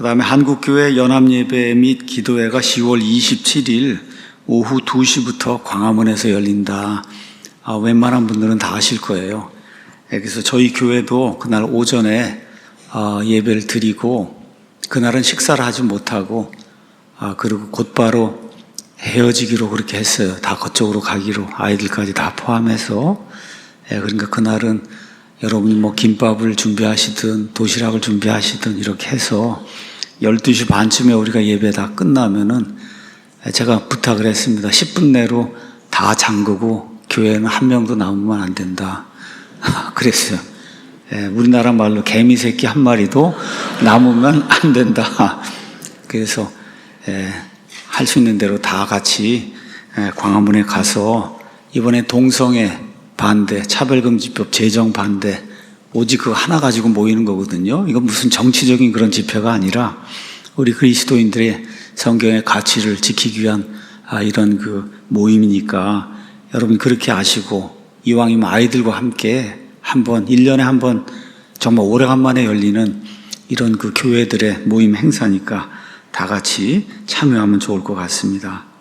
그 다음에 한국교회 연합예배 및 기도회가 10월 27일 오후 2시부터 광화문에서 열린다. 아, 웬만한 분들은 다 아실 거예요. 예, 그래서 저희 교회도 그날 오전에 아, 예배를 드리고 그날은 식사를 하지 못하고 아, 그리고 곧바로 헤어지기로 그렇게 했어요. 다 그쪽으로 가기로 아이들까지 다 포함해서 예, 그러니까 그날은 여러분이 뭐 김밥을 준비하시든 도시락을 준비하시든 이렇게 해서 12시 반쯤에 우리가 예배 다 끝나면은 제가 부탁을 했습니다. 10분 내로 다 잠그고 교회는 한 명도 남으면 안 된다. 그랬어요. 예, 우리나라 말로 개미 새끼 한 마리도 남으면 안 된다. 그래서 예, 할수 있는 대로 다 같이 예, 광화문에 가서 이번에 동성애 반대, 차별금지법 제정 반대, 오직 그 하나 가지고 모이는 거거든요. 이건 무슨 정치적인 그런 집회가 아니라 우리 그리스도인들의 성경의 가치를 지키기 위한 아, 이런 그 모임이니까 여러분 그렇게 아시고 이왕이면 아이들과 함께 한번 1년에 한 번 정말 오래간만에 열리는 이런 그 교회들의 모임 행사니까 다 같이 참여하면 좋을 것 같습니다.